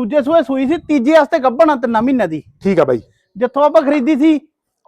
ਦੂਜੇ ਸੂਏ ਸੂਈ ਸੀ ਤੀਜੇ ਵਾਸਤੇ ਗੱਭਣਾ ਤਿੰਨਾਂ ਮਹੀਨਿਆਂ ਦੀ। ਠੀਕ ਆ ਬਾਈ। ਜਿੱਥੋਂ ਆਪਾਂ ਖਰੀਦੀ ਸੀ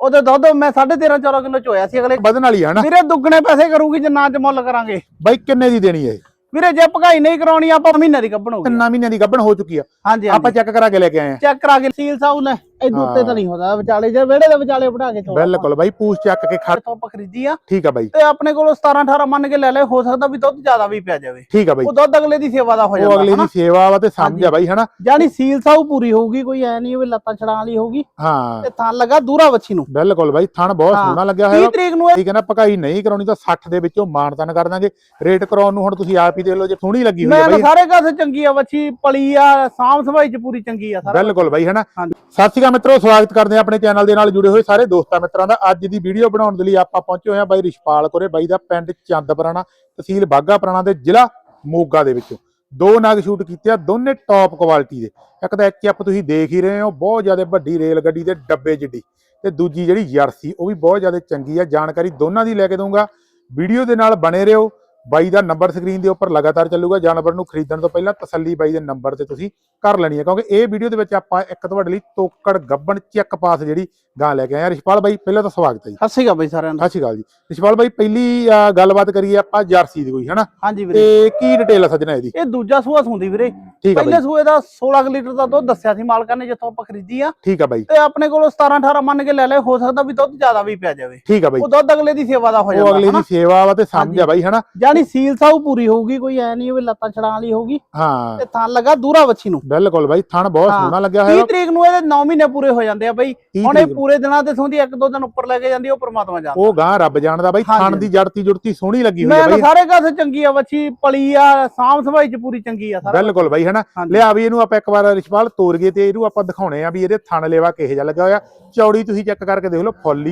ਉਹਦੇ ਦੁੱਧ ਮੈਂ 13.5 14 ਕਿਲੋ ਚ ਹੋਇਆ ਸੀ ਅਗਲੇ। ਵਧਣ ਵਾਲੀ ਆ ਨਾ। ਵੀਰੇ ਦੁੱਗਣੇ ਪੈਸੇ ਕਰੂਗੀ ਜੇ ਨਾ ਚ ਮੁੱਲ ਕਰਾਂਗੇ। ਬਾਈ ਕਿੰਨੇ ਦੀ ਦੇਣੀ ਹੈ? ਵੀਰੇ ਜੇ ਭਗਾਈ ਨਹੀਂ ਕਰਾਉਣੀ ਆਪਾਂ ਮਹੀਨੇ ਦੀ ਗੱਭਣ ਹੋਊਗੀ ਤਿੰਨਾਂ ਮਹੀਨਿਆਂ ਦੀ ਗੱਭਣ ਹੋ ਚੁੱਕੀ ਆ। ਹਾਂਜੀ ਆਪਾਂ ਚੈੱਕ ਕਰਾ ਕੇ ਲੈ ਕੇ ਆਏ ਆ। ਚੈੱਕ ਕਰਾ ਕੇ ਸੀਲ ਸਾਊ ਲੈ ਇਹ ਉੱਤੇ ਤਾਂ ਨਹੀਂ ਹੁੰਦਾ ਵਿਚਾਲੇ ਜੇ ਵਿਹੜੇ ਦੇ ਵਿਚਾਲੇ ਬਿਠਾ ਕੇ ਚੋਲਾ ਬਿਲਕੁਲ ਬਾਈ ਪੂਛ ਚੱਕ ਕੇ ਖੜ। ਆਪਾਂ ਖਰੀਦੀ ਆ। ਠੀਕ ਆ ਬਾਈ। ਤੇ ਆਪਣੇ ਕੋਲੋਂ 17 18 ਮੰਨ ਕੇ ਲੈ ਲੈ ਹੋ ਸਕਦਾ ਵੀ ਦੁੱਧ ਜ਼ਿਆਦਾ ਵੀ ਪੈ ਜਾਵੇ। ਠੀਕ ਆ ਬਾਈ। ਉਹ ਦੁੱਧ ਅਗਲੇ ਦੀ ਸੇਵਾ ਦਾ ਹੋ ਉਹ ਜਾਂਦਾ ਅਗਲੇ ਹਨਾ? ਦੀ ਸੇਵਾ ਵਾ ਤੇ ਸਮਝ ਆ ਬਾਈ ਹਨਾ? ਜਾਨੀ ਸੀਲ ਸਾਊ ਪੂਰੀ ਹੋਊਗੀ ਕੋਈ ਐ ਨਹੀਂ ਵੀ ਲੱਤਾਂ ਛੜਾਂ ਵਾਲੀ ਹੋਊਗੀ। ਹਾਂ। ਤੇ ਥਣ ਲੱਗਾ ਦੂਰਾ ਵੱਛੀ ਨੂੰ। ਬਿਲਕੁਲ ਬਾਈ ਥਣ ਬਹੁਤ। ਸੋਹਣਾ ਲੱਗਿਆ 30 ਹੋਇਆ ਤਰੀਕ ਨੂੰ ਠੀਕ ਹੈ ਨਾ ਪਕਾਈ ਨਹੀਂ ਕਰਾਉਣੀ ਤਾਂ 60 ਦੇ ਵਿੱਚੋਂ ਮਾਨਤਨ ਕਰ ਦਾਂਗੇ। ਰੇਟ ਕਰਾਉਣ ਨੂੰ ਹੁਣ ਤੁਸੀਂ ਆਪ ਹੀ ਦੇਖ ਲਓ ਜੇ ਸੋਹਣੀ ਲੱਗੀ ਹੋਈ ਹੈ ਤਾਂ ਬਾਈ। ਸਾਰੇ ਕਾਸੇ ਚੰਗੀ ਆ ਵੱਛੀ ਪਲੀ ਆ ਸਾਂਭ ਸੰਭਾਈ ਚ ਪੂਰੀ ਚੰਗੀ ਆ ਸਾਰਾ ਬਿਲਕੁਲ ਬਾਈ ਹਨਾ। ਸਤਿ ਸ਼੍ਰੀ ਅਕਾਲ ਮਿੱਤਰੋ, ਸਵਾਗਤ ਕਰਦੇ ਹਾਂ ਆਪਣੇ ਚੈਨਲ ਦੇ ਨਾਲ ਜੁੜੇ ਹੋਏ ਸਾਰੇ ਦੋਸਤਾਂ ਮਿੱਤਰਾਂ ਦਾ। ਅੱਜ ਦੀ ਵੀਡੀਓ ਬਣਾਉਣ ਦੇ ਲਈ ਆਪਾਂ ਪਹੁੰਚੇ ਹੋਏ ਹਾਂ ਬਾਈ ਰਿਸ਼ਪਾਲ ਕੋਰੇ, ਬਾਈ ਦਾ ਪਿੰਡ ਚੰਦਪੁਰਾਣਾ, ਤਹਿਸੀਲ ਬਾਗਾ ਦੇ ਜ਼ਿਲ੍ਹਾ ਮੋਗਾ ਦੇ ਵਿੱਚੋਂ। ਦੋ ਨਗ ਸ਼ੂਟ ਕੀਤੇ ਆ, ਦੋਨੇ ਟੌਪ ਕੁਆਲਿਟੀ ਦੇ। ਇੱਕ ਤਾਂ ਇੱਕ ਆਪ ਤੁਸੀਂ ਦੇਖ ਹੀ ਰਹੇ ਹੋ, ਬਹੁਤ ਜ਼ਿਆਦਾ ਵੱਡੀ ਰੇਲ ਗੱਡੀ ਦੇ ਡੱਬੇ ਜਿੱਡੀ। ਤੇ ਦੂਜੀ ਜਿਹੜੀ ਜਰਸੀ ਉਹ ਵੀ ਬਹੁਤ ਜ਼ਿਆਦਾ ਚੰਗੀ ਆ, ਜਾਣਕਾਰੀ ਦੋਨਾਂ ਦੀ ਲੈ ਕੇ ਦਊਂਗਾ। ਵੀਡੀਓ ਦੇ ਨਾਲ ਬਣੇ ਰਹੋ, ਬਾਈ ਦਾ ਨੰਬਰ ਸਕਰੀਨ ਦੇ ਉੱਪਰ ਲਗਾਤਾਰ ਚੱਲੂਗਾ, ਜਾਨਵਰ ਨੂੰ ਖਰੀਦਣ ਤੋਂ ਪਹਿਲਾਂ ਤਸੱਲੀ ਬਾਈ ਦੇ ਨੰਬਰ ਤੇ ਤੁਸੀਂ ਕਰ ਲੈਣੀ ਹੈ ਕਿਉਂਕਿ ਇਹ ਵੀਡੀਓ ਦੇ ਵਿੱਚ ਆਪਾਂ ਇੱਕ ਤੁਹਾਡੇ ਲਈ ਤੋਕੜ ਗੱਬਣ ਚੈੱਕ ਪਾਸ ਜਿਹੜੀ ਗਾਂ ਲੈ ਕੇ ਆਏ ਆ ਰਿਸ਼ਪਾਲ ਬਾਈ ਪਹਿਲਾਂ ਤਾਂ ਸਵਾਗਤ ਹੈ ਜੀ। ਸਤਿ ਸ਼੍ਰੀ ਅਕਾਲ ਬਈ ਸਾਰਿਆਂ ਨੂੰ ਸਤਿ ਸ਼੍ਰੀ ਅਕਾਲ ਜੀ। ਰਿਸ਼ਪਾਲ ਬਾਈ ਪਹਿਲੀ ਗੱਲਬਾਤ ਕਰੀਏ ਆਪਾਂ ਜਰਸੀ ਦੀ ਕੋਈ ਹਨਾ? ਹਾਂਜੀ ਵੀਰੇ। ਤੇ ਕੀ ਡਿਟੇਲ ਆ ਸੱਜਣਾ ਇਹਦੀ? ਇਹ ਦੂਜਾ ਸੂਆ ਸੁੰਦੀ ਵੀਰੇ। ਪਹਿਲੇ ਸੂਏ ਦਾ 16 ਕੁ ਲੀਟਰ ਦਾ ਦੁੱਧ ਦੱਸਿਆ ਸੀ ਮਾਲਕਾਂ ਨੇ ਜਿੱਥੋਂ ਆਪਾਂ ਖਰੀਦੀ ਆ। ਠੀਕ ਆ ਬਾਈ। ਤੇ ਆਪਣੇ ਕੋਲੋਂ 17 18 ਮੰਨ ਕੇ ਲੈ ਲੈ ਹੋ ਸਕਦਾ ਵੀ ਦੁੱਧ ਜ਼ਿਆਦਾ ਵੀ ਪੈ ਜਾਵੇ। ਠੀਕ ਆ ਬਾਈ। ਉਹ ਦੁੱਧ ਅਗਲੇ ਦੀ ਸੇਵਾ ਦਾ ਹੋ ਉਹ ਜਾਂਦਾ ਅਗਲੇ ਦੀ ਸੇਵਾ ਵਾ ਤੇ ਸਮਝ ਆ ਬਾਈ ਹਨਾ? ਜਾਨੀ ਸੀਲ ਸਾਊ ਪੂਰੀ ਹੋਊਗੀ ਕੋਈ ਐ ਨਹੀਂ ਵੀ ਲੱਤਾਂ ਛੜਾਂ ਵਾਲੀ ਹੋਊਗੀ। ਹਾਂ। ਤੇ ਥਣ ਲੱਗਾ ਦੂਰਾ ਵੱਛੀ ਨੂੰ। ਬਿਲਕੁਲ ਬਾਈ ਥਣ ਬਹੁਤ ਹਾਂ। ਸੋਹਣਾ ਲੱਗਿਆ 30 ਹੋਇਆ ਤਰੀਕ ਨੂੰ ਇਹਦੇ 9 ਮਹੀਨੇ ਪੂਰੇ ਹੋ ਜਾਂਦੇ ਆ ਬਈ 30 ਹੁਣ ਇਹ। ਪੂਰੇ ਦਿਨਾਂ ਤੇ ਸੌਂਦੀ ਇੱਕ ਦੋ ਦਿਨ ਉੱਪਰ ਲੈ ਕੇ ਜਾਂਦੀ ਆ, ਉਹ ਪ੍ਰਮਾਤਮਾ ਜਾਣਦਾ ਉਹ ਗਾਂ ਰੱਬ ਜਾਣਦਾ ਬਾਈ। ਥਣ ਦੀ ਜੜਤੀ ਜੁੜਤੀ ਸੋਹਣੀ ਲੱਗੀ ਹੋਈ ਆ ਤਾਂ ਬਾਈ ਸਾਰੇ ਕਾਸੇ ਚੰਗੀ ਆ ਵੱਛੀ ਪਲੀ ਆ ਸਾਂਭ ਸੰਭਾਈ ਚ ਪੂਰੀ ਚੰਗੀ ਆ ਸਾਰਾ ਬਿਲਕੁਲ ਬਾਈ ਹਨਾ। ਲਿਆ ਵੀ ਇਹਨੂੰ ਆਪਾਂ ਇੱਕ ਵਾਰ ਰਿਸ਼ਪਾਲ ਤੋਰ ਗਏ ਤੇ ਇਹਨੂੰ ਆਪਾਂ ਦਿਖਾਉਣੇ ਆ ਵੀ ਇਹਦੇ ਥਣ ਲੇਵਾ ਕਿਹੋ ਜਿਹਾ ਲੱਗਾ ਹੋਇਆ ਚੌੜੀ ਤੁਸੀਂ ਚੈੱਕ ਕਰਕੇ ਦੇਖ ਲਓ ਫੁੱਲ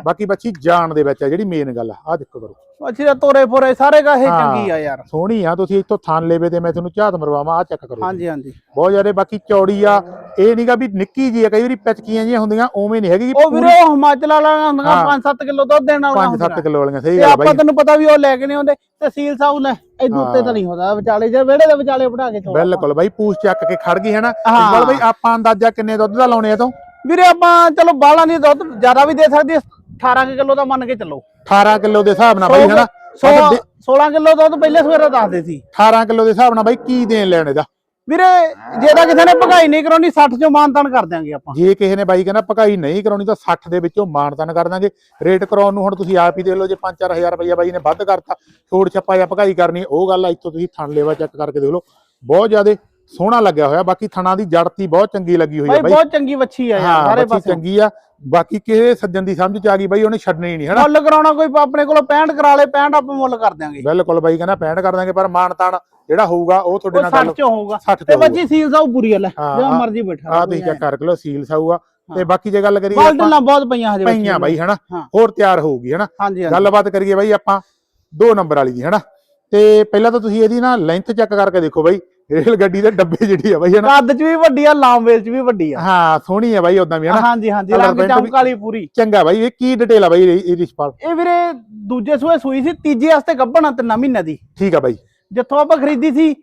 ਹੀ। ਆ ਬਾਕੀ ਬੱਚੀ ਜਾਨ ਦੇ ਵਿੱਚ ਆ ਜਿਹੜੀ ਮੇਨ ਗੱਲ ਆ ਆਹ ਦੇਖੋ ਕਰੋ। ਵੱਛੀ ਦਾ ਤੋਰੇ ਫੋਰੇ ਸਾਰੇ ਕਾਸੇ ਹਾਂ। ਚੰਗੀ ਆ ਯਾਰ। ਸੋਹਣੀ ਆ ਤੁਸੀਂ ਇੱਥੋਂ ਥਣ ਲੇਵੇ ਤੇ ਮੈਂ ਤੁਹਾਨੂੰ ਝਾਤ ਮਰਵਾਵਾਂ ਆ ਚੈੱਕ ਕਰੋ ਹਾਂਜੀ ਹਾਂਜੀ। ਬਹੁਤ ਜ਼ਿਆਦਾ ਬਾਕੀ ਚੌੜੀ ਆ ਇਹ ਨਹੀਂਗਾ ਵੀ ਨਿੱਕੀ ਜੀ ਆ ਕਈ ਵਾਰੀ ਪਿਚਕੀਆਂ ਜੀਆਂ ਹੁੰਦੀਆਂ ਉਵੇਂ ਨਹੀਂ ਹੈਗੀ ਉਹ ਵੀਰੇ ਉਹ ਹਿਮਾਚਲ ਵਾਲਾ ਹੁੰਦੀਆਂ ਹਾਂ। 5-7 ਕਿਲੋ ਦੁੱਧ ਦੇਣ ਵਾਲਾ 5-7 ਕਿਲੋ ਵਾਲੀਆਂ ਸਹੀ ਗੱਲ ਆ ਆਪਾਂ ਬਾਈ। ਤੈਨੂੰ ਪਤਾ ਵੀ ਉਹ ਲੈ ਕੇ ਨਹੀਂ ਆਉਂਦੇ ਤਹਿਸੀਲ ਸਾਊ ਲੈ ਇਹ ਉੱਤੇ। ਤਾਂ ਨਹੀਂ ਹੁੰਦਾ ਵਿਚਾਲੇ ਜੇ ਵਿਹੜੇ ਦੇ ਵਿਚਾਲੇ ਬਿਠਾ ਕੇ ਚੋਲਾ ਬਿਲਕੁਲ ਬਾਈ ਪੂਛ ਚੱਕ ਕੇ ਖੜ ਗਈ ਹੈ। ਨਾ ਬਾਈ ਆਪਾਂ ਅੰਦਾਜ਼ਾ ਕਿੰਨੇ ਦੁੱਧ ਦਾ ਲਾਉਣੇ ਆ ਤੋਂ? ਵੀਰੇ ਆਪਾਂ ਚਲੋ ਬਾਲਾਂ ਦੀ ਦੁੱਧ ਜ਼ਿਆਦਾ ਵੀ ਦੇ ਸਕਦੀ ਹੈ 18 ਕਿਲੋ ਦਾ ਮੰਨ ਕੇ ਚੱਲੋ। 18 ਕਿਲੋ ਦੇ ਹਿਸਾਬ ਨਾਲ ਬਾਈ ਹਨਾ? 16 16 ਕਿਲੋ ਦੁੱਧ ਪਹਿਲੇ ਸਵੇਰੇ ਦੱਸਦੇ ਸੀ। 18 ਕਿਲੋ ਦੇ ਹਿਸਾਬ ਨਾਲ ਬਾਈ ਕੀ ਦੇਣ ਲੈਣ ਇਹਦਾ? ਵੀਰੇ ਜੇ ਤਾਂ ਕਿਸੇ ਨੇ ਭਗਾਈ ਨਹੀਂ ਕਰਾਉਣੀ 60 ਚੋਂ ਮਾਨਤਾਨ ਕਰ ਦਿਆਂਗੇ ਆਪਾਂ। ਜੇ ਕਿਸੇ ਨੇ ਬਾਈ ਕਹਿੰਦਾ ਭਕਾਈ ਨਹੀਂ ਕਰਾਉਣੀ ਤਾਂ 60 ਦੇ ਵਿੱਚੋਂ ਮਾਨਤਨ ਕਰ ਦਾਂਗੇ ਰੇਟ ਕਰਾਉਣ ਨੂੰ ਹੁਣ ਤੁਸੀਂ ਆਪ ਹੀ ਦੇਖ ਲਓ ਜੇ 5-4000 ਰੁਪਇਆ ਬਾਈ ਨੇ ਵੱਧ ਕਰਤਾ ਛੋੜ ਛੱਪਾ ਜਾਂ ਭਕਾਈ ਕਰਨੀ ਉਹ ਗੱਲ ਆ ਇੱਥੋਂ ਤੁਸੀਂ ਥਣ ਲੇਵਾ ਚੈੱਕ ਕਰਕੇ ਦੇਖ ਲਓ। ਬਹੁਤ ਜ਼ਿਆਦਾ ਸੋਹਣਾ ਲੱਗਿਆ ਹੋਇਆ ਬਾਕੀ ਥਣਾ ਦੀ ਜੜਤੀ ਬਹੁਤ ਚੰਗੀ ਲੱਗੀ ਹੋਈ ਹੈ ਬਾਈ ਬਹੁਤ ਚੰਗੀ ਵੱਛੀ ਆ ਯਾਰ ਸਾਰੇ ਪਾਸੇ। ਚੰਗੀ ਆ। ਬਾਕੀ ਕਿਸੇ ਸੱਜਣ ਦੀ ਸਮਝ ਚ ਆ ਗਈ ਬਾਈ ਉਹਨੇ ਛੱਡਣੀ ਨਹੀਂ ਹਨਾ? ਮੁੱਲ ਕਰਾਉਣਾ ਕੋਈ ਆਪਣੇ ਕੋਲੋਂ 65 ਕਰਾ ਲੇ 65 ਆਪਾਂ ਮੁੱਲ ਕਰ ਦਿਆਂਗੇ। ਬਿਲਕੁਲ ਬਾਈ ਕਹਿੰਦਾ ਪੈਂਟ ਕਰ ਦਾਂਗੇ ਪਰ ਮਾਨਤਾਨ ਜਿਹੜਾ ਹੋਊਗਾ ਉਹ ਤੁਹਾਡੇ ਨਾਲ 60 ਗੱਲ ਹੋਊਗਾ। 60 ਤੇ ਵੱਛੀ ਸੀਲ ਸਾਊ ਪੂਰੀ ਲੈ ਜਿਹੜਾ ਮਰਜ਼ੀ ਬੈਠਾ ਆ ਤੁਸੀਂ ਚੈੱਕ ਕਰ ਲਓ ਸੀਲ ਸਾਊਗਾ ਤੇ ਬਾਕੀ ਜੇ ਗੱਲ ਕਰੀਏ ਬਾਲਟਲਾਂ ਬਹੁਤ ਪਈਆਂ ਹਜੇ ਪਈਆਂ। ਬਾਈ ਹਨਾ। ਹੋਰ ਤਿਆਰ ਹੋਊਗੀ ਹਨਾ? ਗੱਲਬਾਤ ਕਰੀਏ ਬਾਈ ਆਪਾਂ ਦੋ ਨੰਬਰ ਵਾਲੀ ਦੀ ਹਨਾ? ਤੇ ਪਹਿਲਾਂ ਤਾਂ ਤੁਸੀਂ ਇਹਦੀ ਨਾ ਲੈਂਥ ਚੈੱਕ ਕਰਕੇ ਦੇਖੋ ਬਾਈ। ਰੇਲ ਗੱਡੀ ਦੇ ਡੱਬੇ ਜਿਹੜੀ ਆ ਬਾਈ ਹਨਾ ਕੱਦ ਚ ਵੀ ਵੱਡੀ ਆ ਲਾਂਬੇਲ ਚ ਵੀ ਵੱਡੀ ਆ। ਹਾਂ ਸੋਹਣੀ ਆ ਬਾਈ ਉਦਾਂ ਵੀ ਹਨਾ ਹਾਂਜੀ ਹਾਂਜੀ ਰੰਗ ਚਮਕ ਵਾਲੀ ਪੂਰੀ। ਚੰਗਾ ਬਾਈ ਇਹ ਕੀ ਡਿਟੇਲ ਆ ਬਾਈ ਇਹ- ਰਿਸ਼ਪਾਲ? ਇਹ ਵੀਰੇ ਦੂਜੇ ਸੂਏ ਸੂਈ ਸੀ ਤੀਜੇ ਵਾਸਤੇ ਗੱਭਣਾ ਤਿੰਨਾਂ ਮਹੀਨਿਆਂ ਦੀ। ਠੀਕ ਆ ਬਾਈ। ਜਿੱਥੋਂ ਆਪਾਂ ਖਰੀਦੀ ਸੀ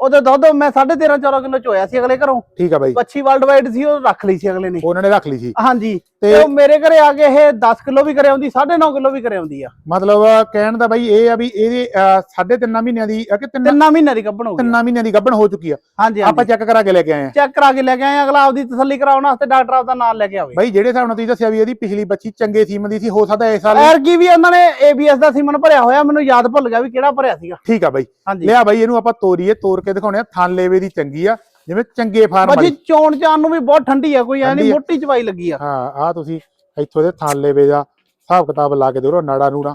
ਉਹਦੇ ਦੁੱਧ ਮੈਂ 13.5 14 ਕਿਲੋ ਚ ਹੋਇਆ ਸੀ ਅਗਲੇ ਘਰੋਂ। ਠੀਕ ਆ ਬਾਈ। ਪੱਛੀ ਵਰਲਡ ਵਾਈਡ ਸੀ ਉਹ ਰੱਖ ਲਈ ਸੀ ਅਗਲੇ ਨੇ। ਉਹਨਾਂ ਨੇ ਰੱਖ ਲਈ ਸੀ। ਹਾਂਜੀ। ਤੇ- ਉਹ ਮੇਰੇ ਘਰੇ ਆ ਕੇ ਇਹ 10 ਕਿਲੋ ਵੀ ਕਰੇ ਆਉਂਦੀ 9.5 ਕਿਲੋ ਵੀ ਕਰੇ ਆਉਂਦੀ ਆ। ਮਤਲਬ ਕਹਿਣ ਦਾ ਬਾਈ ਇਹ ਆ ਵੀ ਇਹਦੇ ਅਹ, ਸਾਢੇ ਤਿੰਨਾਂ ਮਹੀਨਿਆਂ ਦੀ ਆ ਕਿ ਤਿੰਨ ਤਿੰਨਾਂ ਮਹੀਨਿਆਂ ਦੀ ਗੱਭਣ ਹੋ ਗਈ ਤਿੰਨਾਂ ਮਹੀਨਿਆਂ ਦੀ ਗੱਭਣ ਹੋ ਚੁੱਕੀ ਆ। ਹਾਂਜੀ ਆਪਾਂ ਚੈੱਕ ਕਰਾ ਕੇ ਲੈ ਕੇ ਆਏ ਆ। ਚੈੱਕ ਕਰਾ ਕੇ ਲੈ ਕੇ ਆਏ ਅਗਲਾ ਆਪਦੀ ਤਸੱਲੀ ਕਰਾਉਣ ਵਾਸਤੇ ਡਾਕਟਰ ਆਪਦਾ ਨਾਮ ਲੈ ਕੇ ਆਵੇ। ਬਾਈ ਜਿਹੜੇ ਹਿਸਾਬ ਨਾਲ ਤੁਸੀਂ ਦੱਸਿਆ ਵੀ ਇਹਦੀ ਪਿਛਲੀ ਬੱਚੀ ਚੰਗੇ ਸੀਮਨ ਦੀ ਸੀ ਹੋ ਸਕਦਾ ਇਸ ਸਾਲ ਐਰ ਕੀ ਵੀ ਉਹਨਾਂ ਨੇ ABS ਦਾ ਸੀਮਨ ਭਰਿਆ ਹੋਇਆ ਮੈਨੂੰ ਯਾਦ ਭੁੱਲ ਗਿਆ ਵੀ ਕਿਹੜਾ ਭਰਿਆ ਸੀਗਾ। ਠੀਕ ਆ ਬਾਈ। ਲਿਆ ਬਾਈ ਇਹਨੂੰ ਆਪਾਂ ਤੋਰੀਏ ਤੋਰ ਕੇ ਦਿਖਾਉਣੇ ਆ ਥਣ ਲੇਵੇ ਦੀ ਚੰਗੀ ਆ ਜਿਵੇਂ ਚੰਗੇ ਫਾਰਮ ਬਾਜੀ ਵਾਲੀ। ਚੋਣ ਚਾਨ ਨੂੰ ਵੀ ਬਹੁਤ ਠੰਡੀ ਆ ਕੋਈ ਐ ਨਹੀਂ। ਮੋਟੀ ਚਵਾਈ ਲੱਗੀ ਆ। ਹਾਂ ਆ ਤੁਸੀਂ ਇੱਥੋਂ ਦੇ ਥਣ ਲੇਵੇ ਦਾ ਹਿਸਾਬ ਕਿਤਾਬ ਲਾ ਕੇ ਦੇਖੋ ਨਾੜਾ ਨੂੜਾ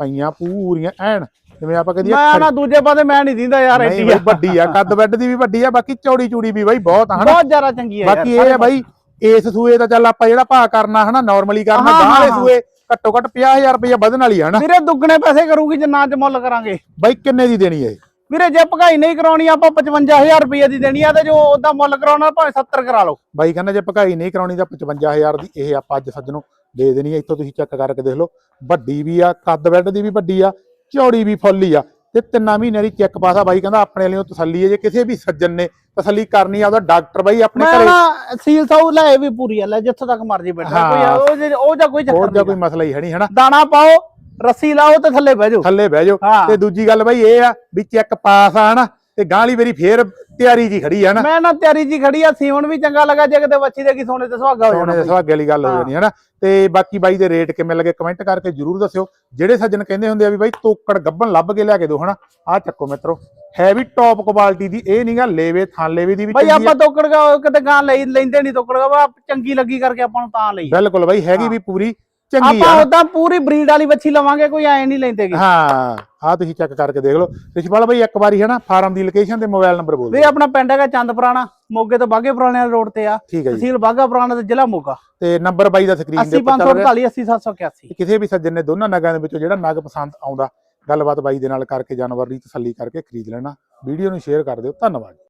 ਪਈਆਂ ਪੂਰੀਆਂ ਐਨ ਜਿਵੇਂ ਆਪਾਂ ਕਹਦੇ ਮੈਂ ਨਾ ਦੂਜੇ ਪਾਸੇ ਮੈਂ ਨਹੀਂ ਦਿੰਦਾ ਯਾਰ ਐਡੀ ਵੱਡੀ ਆ ਕੱਦ ਬੈੱਡ ਦੀ ਵੀ ਵੱਡੀ ਆ ਬਾਕੀ ਚੌੜੀ ਚੂੜੀ ਵੀ ਬਾਈ ਬਹੁਤ ਹਨਾ? ਬਹੁਤ ਜ਼ਿਆਦਾ ਚੰਗੀ ਆ ਬਾਕੀ ਇਹ ਆ ਬਾਈ ਇਸ ਸੂਏ ਦਾ ਚੱਲ ਆਪਾਂ ਜਿਹੜਾ ਭਾਅ ਕਰਨਾ ਹਨਾ ਨਾਰਮਲੀ ਕਰਨਾ ਹਾਂ। ਸੂਏ ਘੱਟੋ ਘੱਟ 50000 ਰੁਪਏ ਵਧਣ ਵਾਲੀ ਆ ਹਨਾ? ਵੀਰੇ ਦੁੱਗਣੇ ਪੈਸੇ ਕਰੂਗੀ ਜੇ ਨਾ ਚ ਮੁੱਲ ਕਰਾਂਗੇ। ਬਾਈ ਕਿੰਨੇ ਦੀ ਦੇਣੀ ਹੈ? ਵੀਰੇ ਜੇ ਭਗਾਈ ਨਹੀਂ ਕਰਾਉਣੀ ਆਪਾਂ 55000 ਰੁਪਏ ਦੀ ਦੇਣੀ ਆ ਤੇ ਜੋ ਉਹਦਾ ਮੁੱਲ ਕਰਾਉਣਾ ਭਾਵੇਂ 70 ਕਰਾ ਲਓ। ਬਾਈ ਕਹਿੰਦਾ ਜੇ ਭਕਾਈ ਨਹੀਂ ਕਰਾਉਣੀ ਤਾਂ 55000 ਦੀ ਇਹ ਆਪਾਂ ਅੱਜ ਸੱਜਣੋਂ ਦੇ ਦੇਣੀ ਹੈ ਇੱਥੋਂ ਤੁਸੀਂ ਚੈੱਕ ਕਰਕੇ ਦੇਖ ਲਓ ਵੱਡੀ ਵੀ ਆ ਕੱਦ ਬੈੱਡ ਦੀ ਵੀ ਵੱਡੀ ਆ ਚੌੜੀ ਵੀ ਫੁੱਲ ਆ। ਤੇ ਤਿੰਨਾਂ ਮਹੀਨਿਆਂ ਦੀ ਚੈੱਕ ਪਾਸ ਆ। ਬਾਈ ਕਹਿੰਦਾ ਆਪਣੇ ਲਈ ਤਸੱਲੀ ਹੈ ਜੇ ਕਿਸੇ ਵੀ ਸੱਜਣ ਨੇ ਤਸੱਲੀ ਕਰਨੀ ਆ ਉਹਦਾ ਡਾਕਟਰ ਬਾਈ ਆਪਣੇ ਘਰੇ ਨਾ ਸੀਲ ਸਾਊ ਲੈ ਵੀ ਪੂਰੀ ਆ ਲੈ ਜਿੱਥੋਂ ਤੱਕ ਮਰਜ਼ੀ ਬੈਠਾ। ਕੋਈ ਉਹ ਉਹ ਜਾਂ ਕੋਈ ਹੋਰ ਚੱਕਰ ਜਾਂ ਕੋਈ ਨਹੀਂ ਮਸਲਾ ਹੀ ਹੈ ਨਹੀਂ ਹਨਾ ਦਾਣਾ ਪਾਓ ਰੱਸੀ ਲਾਓ ਤੇ ਥੱਲੇ ਬਹਿ ਜਾਓ। ਥੱਲੇ ਬਹਿ ਜਾਓ। ਹਾਂ। ਤੇ ਦੂਜੀ ਗੱਲ ਬਾਈ ਇਹ ਆ ਵੀ ਚੈੱਕ ਪਾਸ ਆ ਹਨਾ ਤੇ ਗਾਂਲੀ ਵਾਰੀ ਫੇਰ ਤਿਆਰੀ ਜੀ ਖੜੀ ਆ ਨਾ। ਮੈਂ ਨਾ ਤਿਆਰੀ ਜੀ ਖੜੀ ਆ ਸੀਵਣ ਵੀ ਚੰਗਾ ਲੱਗਾ ਜੇ ਕਿਤੇ ਬੱਚੀ ਦੇ ਕੀ ਸੋਨੇ ਤੇ ਸੁਹਾਗਾ ਹੋ ਸੋਨੇ ਜਾਣਾ ਦੇ ਸੁਹਾਗੇ ਵਾਲੀ ਗੱਲ ਹੋ ਹਾਂ। ਜਾਣੀ ਹੈ ਨਾ। ਤੇ ਬਾਕੀ ਬਾਈ ਦੇ ਰੇਟ ਕਿਵੇਂ ਲੱਗੇ ਕਮੈਂਟ ਕਰਕੇ ਜਰੂਰ ਦੱਸਿਓ। ਜਿਹੜੇ ਸੱਜਣ ਕਹਿੰਦੇ ਹੁੰਦੇ ਆ ਵੀ ਬਾਈ ਤੋਕੜ ਗੱਬਣ ਲੱਭ ਕੇ ਲਿਆ ਕੇ ਦਿਓ ਹਨਾ ਆਹ ਚੱਕੋ ਮਿੱਤਰੋ ਹੈ ਵੀ ਟੌਪ ਕੁਆਲਿਟੀ ਦੀ ਇਹ ਨਹੀਂਗਾ ਲੇਵੇ ਥਾਂ ਲੇਵੇ ਦੀ ਵੀ ਬਈ ਚੰਗੀ ਆ। ਆਪਾਂ ਤੋਕੜ ਗਾ ਕਿਤੇ ਗਾਂ ਲਈ ਲੈਂਦੇ ਨਹੀਂ ਤੋਕੜ ਗਾ ਚੰਗੀ ਲੱਗੀ ਕਰਕੇ ਆਪਾਂ ਨੂੰ ਤਾਂ ਲਈ। ਬਿਲਕੁਲ ਬਾਈ ਹੈਗੀ ਹਾਂ। ਵੀ ਪੂਰੀ। ਚੰਗੀ ਆਪਾਂ ਆ ਉਦਾਂ ਪੂਰੀ ਬਰੀਡ ਵਾਲੀ ਬੱਚੀ ਲਵਾਂਗੇ ਕੋਈ ਐ ਨਹੀਂ ਲੈਂਦੇਗੇ ਹਾਂ ਆਹ ਤੁਸੀਂ ਚੈੱਕ ਕਰਕੇ ਦੇਖ ਲਓ। ਰਿਸ਼ਪਾਲ ਬਾਈ ਇੱਕ ਵਾਰੀ ਹਨਾ ਫਾਰਮ ਦੀ ਲੋਕੇਸ਼ਨ ਤੇ ਮੋਬਾਈਲ ਨੰਬਰ ਬੋਲ ਵੀ ਦਿਓ। ਆਪਣਾ ਪਿੰਡ ਹੈਗਾ ਚੰਦ ਪੁਰਾਣਾ ਮੋਗੇ ਤੋਂ ਬਾਗੇ ਪੁਰਾਣੇ ਵਾਲੇ ਰੋਡ ਤੇ ਆ। ਠੀਕ ਹੈ ਜੀ। ਤਹਿਸੀਲ ਬਾਗਾ ਪੁਰਾਣਾ ਤੇ ਜ਼ਿਲ੍ਹਾ ਮੋਗਾ। ਤੇ ਨੰਬਰ ਬਾਈ ਦਾ ਸਕਰੀਨ ਦੇ ਉੱਪਰ ਚੱਲ ਰਿਹਾ। 80548 80781 ਕਿਸੇ ਵੀ ਸੱਜਣ ਨੇ ਦੋਨਾਂ ਨਗਾਂ ਦੇ ਵਿੱਚੋਂ ਜਿਹੜਾ ਨਗ ਪਸੰਦ ਆਉਂਦਾ ਗੱਲਬਾਤ ਬਾਈ ਦੇ ਨਾਲ ਕਰਕੇ ਜਾਨਵਰ ਦੀ ਤਸੱਲੀ ਕਰਕੇ ਖਰੀਦ ਲੈਣਾ। ਵੀਡੀਓ ਨੂੰ ਸ਼ੇਅਰ ਕਰ ਦਿਓ। ਧੰਨਵਾਦ।